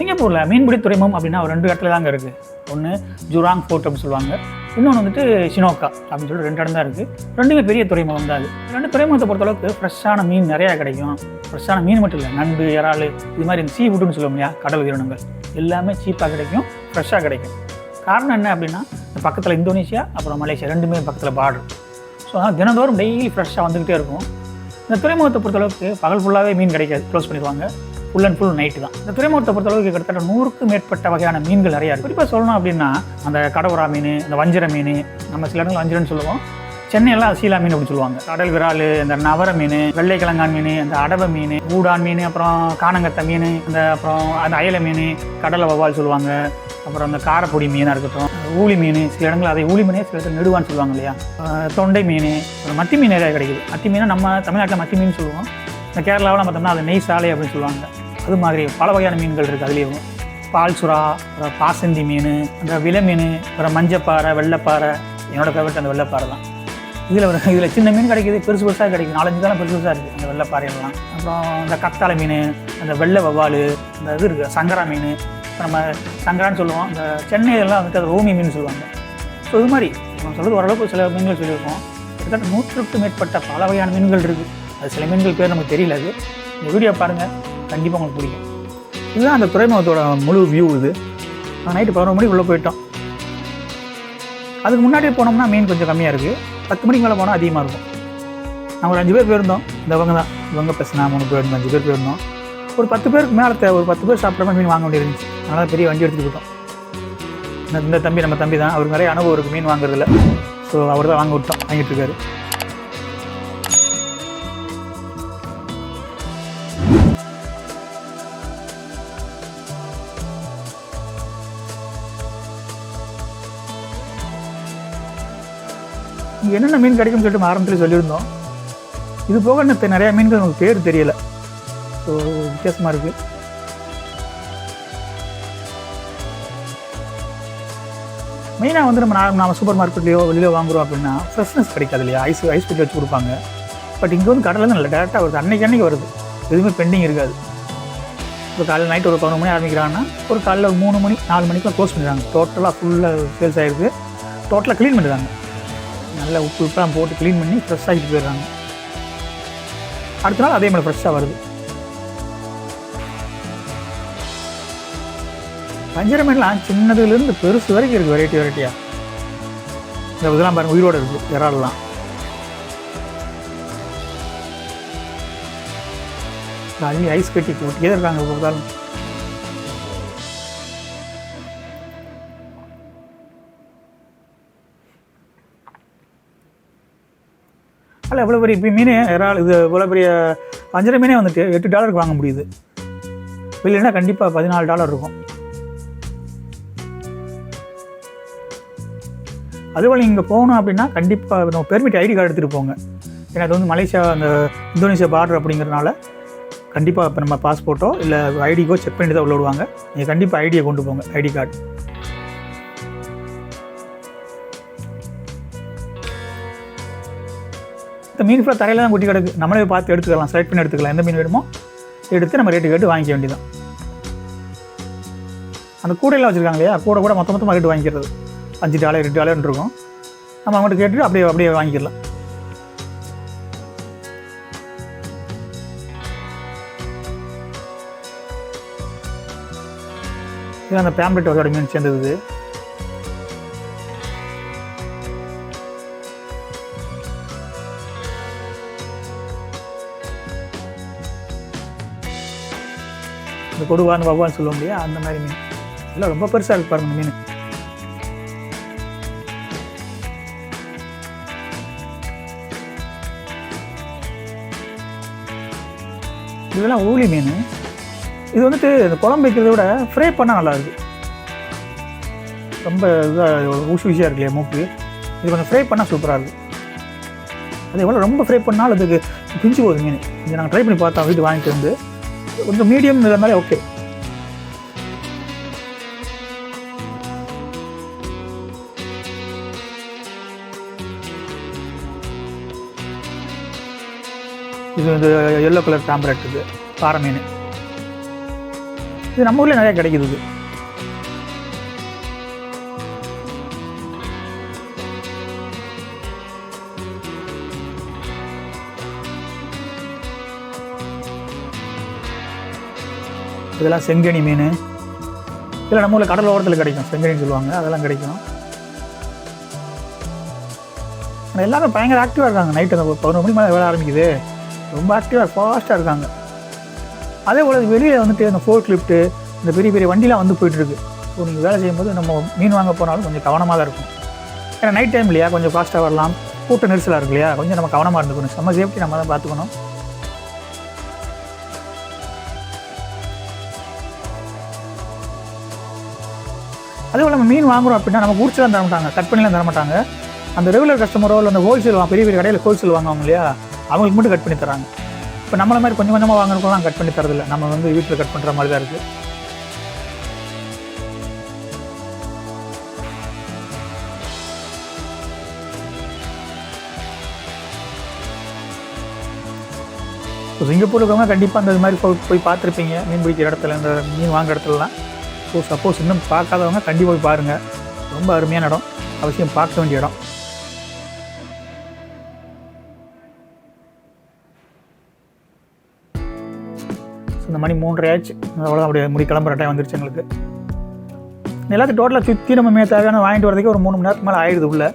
சிங்கப்பூரில் மீன்பிடி துறைமுகம் அப்படின்னா ஒரு ரெண்டு இடத்துல தாங்க இருக்குது ஒன்று ஜுராங் ஃபோர்ட் அப்படின்னு சொல்லுவாங்க. இன்னொன்று வந்துட்டு ஷினோக்கா அப்படின்னு சொல்லிட்டு ரெண்டு இடம் தான் இருக்குது ரெண்டுமே பெரிய துறைமுகம் தான் அது. ரெண்டு துறைமுகத்தை பொறுத்தளவுக்கு ஃப்ரெஷ்ஷான மீன் நிறையா கிடைக்கும். ஃப்ரெஷ்ஷான மீன் மட்டும் இல்லை நண்டு இறால் இது மாதிரி இந்த சீ ஃபுட்டுன்னு சொல்லுவோம் இல்லையா கடல் உயிரினங்கள். எல்லாமே சீப்பாக கிடைக்கும் ஃப்ரெஷ்ஷாக கிடைக்கும். காரணம் என்ன அப்படின்னா இந்த பக்கத்தில் இந்தோனேஷியா அப்புறம் மலேசியா ரெண்டுமே பக்கத்தில் பார்டர் ஸோ அதனால் தினந்தோறும் டெய்லி ஃப்ரெஷ்ஷாக வந்துக்கிட்டே இருக்கும். இந்த துறைமுகத்தை பொறுத்தளவுக்கு பகல் ஃபுல்லாகவே மீன் கிடைக்காது க்ளோஸ் பண்ணிடுவாங்க. ஃபுல் அண்ட் ஃபுல் நைட்டு தான். இந்த துறைமுகத்தை பொறுத்தளவுக்கு கிட்டத்தட்ட நூறுக்கும் மேற்பட்ட வகையான மீன்கள் நிறையா இருக்குது குறிப்பாக சொல்லணும் அப்படின்னா அந்த கடவுரா மீன் அந்த வஞ்சிர மீன் நம்ம சில இடங்கள் வஞ்சிரன்னு சொல்லுவோம். சென்னையெல்லாம் சீலா மீன் அப்படின்னு சொல்லுவாங்க. கடல் விரால் இந்த நவர மீன் வெள்ளை கிழங்கான் மீன் இந்த அடவை மீன் ஊடான் மீன் அப்புறம் காணங்கத்த மீன் அந்த அப்புறம் அந்த அயல மீன் கடலை வவ்வால் சொல்லுவாங்க. அப்புறம் அந்த காரப்பொடி மீனாக இருக்கட்டும் ஊளி மீன் சில இடங்கள் அதை ஊளி மீனே சில இடத்துல நெடுவான்னு சொல்லுவாங்க இல்லையா? தொண்டை மீன் மத்தி மீன் நிறையா கிடைக்குது. மத்தி மீனை நம்ம தமிழ்நாட்டில் மத்தி மீன் சொல்லுவோம். இந்த கேரளாவில் பார்த்தோம்னா அது நெய் சாலை அப்படின்னு சொல்லுவாங்க. அது மாதிரி பல வகையான மீன்கள் இருக்குது அதுலேயும் பால் சுறா அப்புறம் பாசந்தி மீன் அந்த விலை மீன் அப்புறம் மஞ்சப்பாறை வெள்ளைப்பாறை. என்னோடய ஃபேவரட் அந்த வெள்ளைப்பாறை தான். இதில் ஒரு இதில் சின்ன மீன் கிடைக்குது பெருசு பெருசாக கிடைக்குது. நாலஞ்சு தான் பெருசு பெருசாக இருக்குது அந்த வெள்ளைப்பாறையெல்லாம். அப்புறம் இந்த கத்தாழை மீன் அந்த வெள்ளை வவ்வால் இந்த இது இருக்குது சங்கரா மீன். நம்ம சங்கரான்னு சொல்லுவோம். இந்த சென்னையிலலாம் வந்துட்டு அது ரோமி மீன் சொல்லுவாங்க. ஸோ இது மாதிரி நம்ம சொல்கிறது ஓரளவுக்கு சில மீன்கள் சொல்லியிருக்கோம். கிட்டத்தட்ட நூற்றுக்கும் மேற்பட்ட பல வகையான மீன்கள் இருக்குது அது சில மீன்கள் பேர் நமக்கு தெரியல அது. இந்த வீடியோ பாருங்கள் கண்டிப்பாக உங்களுக்கு பிடிக்கும். இதுதான் அந்த துறைமுகத்தோட முழு வியூ இது. நைட்டு பதினொரு மணிக்கு உள்ளே போயிட்டோம். அதுக்கு முன்னாடியே போனோம்னா மீன் கொஞ்சம் கம்மியாக இருக்குது பத்து மணிக்கு மேலே போனால் அதிகமாக இருக்கும். நாங்கள் ஒரு அஞ்சு பேர் போயிருந்தோம். இந்த இவங்க தான். இவங்க பேசினா மூணு பேர் அஞ்சு பேர் போயிருந்தோம். ஒரு பத்து பேருக்கு மேலே தேவை ஒரு பத்து பேர் சாப்பிட்ற மாதிரி மீன் வாங்க வேண்டியிருந்துச்சு அதனால பெரிய வண்டி எடுத்துகிட்டு போயிட்டோம். இந்த- இந்த தம்பி நம்ம தம்பி தான். அவருக்கு நிறைய அனுபவம் இருக்குது மீன் வாங்குறதுல. ஸோ அவர் தான் வாங்க விட்டோம். வாங்கிட்டு இருக்காரு. என்னென்ன மீன் கிடைக்கும்னு சொல்லிட்டு ஆரம்பத்தில் சொல்லியிருந்தோம். இது போக இன்னும் தெ- மீன்கள் நமக்கு பேர் தெரியல. ஸோ வித்தியாசமாக இருக்குது மெயினாக வந்து நம்ம நம்ம சூப்பர் மார்க்கெட்லேயோ வெளியிலோ வாங்குறோம் அப்படின்னா ஃப்ரெஷ்னஸ் கிடைக்காது இல்லையா? ஐஸ் ஐஸ் பெட்டி வச்சு கொடுப்பாங்க. பட் இங்கே வந்து கடலில் இல்லை டேரெக்டாக வருது. அன்னைக்கு அன்னைக்கு வருது. எதுவுமே பெண்டிங் இருக்காது. இப்போ காலையில் நைட் ஒரு பதினொரு மணி ஆரம்பிக்கிறாங்கன்னா ஒரு காலையில் மூணு மணி நாலு மணிக்கெலாம் க்ளோஸ் பண்ணிடுறாங்க. டோட்டலாக ஃபுல்லாக சேல்ஸ் ஆகிருக்கு டோட்டலாக க்ளீன் பண்ணிடுறாங்க. நல்லா உப்பு உப்புலாம் போட்டு க்ளீன் பண்ணி ஃப்ரெஷ் ஆகிட்டு போயிடுறாங்க. அடுத்த நாள் அதே மாதிரி ஃப்ரெஷ்ஷாக வருது. வஞ்சிர மீன்லாம் சின்னதுலேருந்து பெருசு வரைக்கும் இருக்குது வெரைட்டி வெரைட்டியாக இந்த இதெல்லாம் பாருங்கள் உயிரோடு இருக்குது இறால்லாம் அள்ளி ஐஸ் கட்டி போட்டு இருக்காங்க பார்த்தாலும்? அல்ல எவ்வளோ பெரிய இப்போ மீன் இறால் இது இவ்வளோ பெரிய வஞ்சிர மீனே வந்துட்டு எட்டு டாலருக்கு வாங்க முடியுது. இல்லைன்னா கண்டிப்பாக பதினாலு டாலர் இருக்கும். அதுபோல் இங்கே போகணும் அப்படின்னா கண்டிப்பாக நம்ம பெர்மிட் ஐடி கார்டு எடுத்துகிட்டு போங்க. ஏன்னா அது வந்து மலேசியா அந்த இந்தோனேஷியா பார்டர் அப்படிங்கிறனால கண்டிப்பாக இப்போ நம்ம பாஸ்போர்ட்டோ இல்லை ஐடிக்கோ செக் பண்ணிட்டு தான் உள்ள விடுவாங்க நீங்கள் கண்டிப்பாக ஐடியை கொண்டு போங்க ஐடி கார்டு இந்த மீன் ஃபுல்லாக தரையில் தான் குட்டி கிடக்கு நம்மளே பார்த்து எடுத்துக்கலாம். செலக்ட் பண்ணி எடுத்துக்கலாம். எந்த மீன் வேணுமோ எடுத்து நம்ம ரேட்டு கேட்டு வாங்கிக்க வேண்டியதான் அந்த கூடையெல்லாம் வச்சுருக்காங்க இல்லையா? கூட கூட மொத்த மொத்தமாக ரேட்டு வாங்கிக்கிறது. அஞ்சு டாலர் எட்டு டாலர்னு இருக்கும். நம்ம அவங்கள்ட்ட கேட்டுட்டு அப்படியே அப்படியே வாங்கிக்கலாம். இது அந்த பேம்லெட் வகையோட மீன் சேர்ந்தது. இந்த கொடுவா வவ்வான்னு சொல்லுவோம் இல்லையா? அந்த மாதிரி மீன். இதெல்லாம் ரொம்ப பெருசாக இருக்கு பாருங்க மீன். இதெல்லாம் ஊளி மீன். இது வந்துட்டு இந்த குழம்பு வைக்கிறத விட ஃப்ரை பண்ணால் நல்லாயிருக்கு ரொம்ப இதாக ஊசி ஊசியாக இருக்கு இல்லையா மூக்கு? இது கொஞ்சம் ஃப்ரை பண்ணால் சூப்பராக இருக்குது அது எவ்வளோ ரொம்ப ஃப்ரை பண்ணாலும் அதுக்கு பிஞ்சு போகுது மீன். இது நாங்கள் ட்ரை பண்ணி பார்த்தோம் வீட்டு வாங்கிட்டு வந்து. கொஞ்சம் மீடியம் இருந்தாலே ஓகே இது வந்து எல்லோ கலர் டாம்பரட் இது பாறை மீன். இது நம்ம ஊரில் நிறையா கிடைக்குது இது. இதெல்லாம் செங்கனி மீன். இல்லை நம்ம ஊரில் கடல் ஓரத்தில் கிடைக்கும். செங்கனின்னு சொல்லுவாங்க. அதெல்லாம் கிடைக்கும். ஆனால் எல்லாமே பயங்கர ஆக்டிவாக இருக்காங்க. நைட்டு அந்த பதினொரு மணி மேலே வேலை ஆரம்பிக்குது. ரொம்ப ஆக்டிவாக ஃபாஸ்ட்டாக இருக்காங்க. அதே போல் வெளியே வந்துட்டு இந்த ஃபோர்க் லிஃப்ட்டு இந்த பெரிய பெரிய வண்டிலாம் வந்து போயிட்டுருக்கு. ஸோ நீங்கள் வேலை செய்யும்போது நம்ம மீன் வாங்க போனாலும் கொஞ்சம் கவனமாக தான் இருக்கும். ஏன்னா நைட் டைம் இல்லையா? கொஞ்சம் ஃபாஸ்ட்டாக வரலாம். கூட்ட நெரிசலாக இருக்கு இல்லையா? கொஞ்சம் நம்ம கவனமாக இருந்துக்கணும். நம்ம சேஃப்டி நம்ம தான் பார்த்துக்கணும். அதே போல் நம்ம மீன் வாங்குறோம் அப்படின்னா நம்ம உரிச்சலாம் தர மாட்டாங்க கட் பண்ணிலாம் தர மாட்டாங்க. அந்த ரெகுலர் கஸ்டமரோ இல்லை அந்த ஹோல்சேல் பெரிய பெரிய கடையில் ஹோல்சேல் வாங்குவாங்க இல்லையா அவங்களுக்கு மட்டும் கட் பண்ணி தராங்க இப்போ நம்மள மாதிரி கொஞ்சம் கொஞ்சமாக வாங்குறதுலாம் கட் பண்ணி தரதில்ல நம்ம வந்து வீட்டில் கட் பண்ணுற மாதிரி தான் இருக்குது சிங்கப்பூர் இருக்கவங்க கண்டிப்பாக அந்த இது மாதிரி போய் பார்த்துருப்பீங்க. மீன் பிடிக்கிற இடத்துல இந்த மீன் வாங்குற இடத்துலலாம். ஸோ சப்போஸ் இன்னும் பார்க்காதவங்க கண்டிப்பாக போய் பாருங்கள் ரொம்ப அருமையான இடம். அவசியம் பார்க்க வேண்டிய இடம். இந்த மணி மூன்றரை ஆச்சு அவ்வளோதான் அப்படியே முடி கிளம்புற டைம் வந்துருச்சு எங்களுக்கு. எல்லாத்தையும் டோட்டலாக சுற்றி நம்ம மே தேவையான வாங்கிட்டு வரதுக்கு ஒரு மூணு மணி நேரத்துக்கு மேலே ஆயிடுது உள்ளே.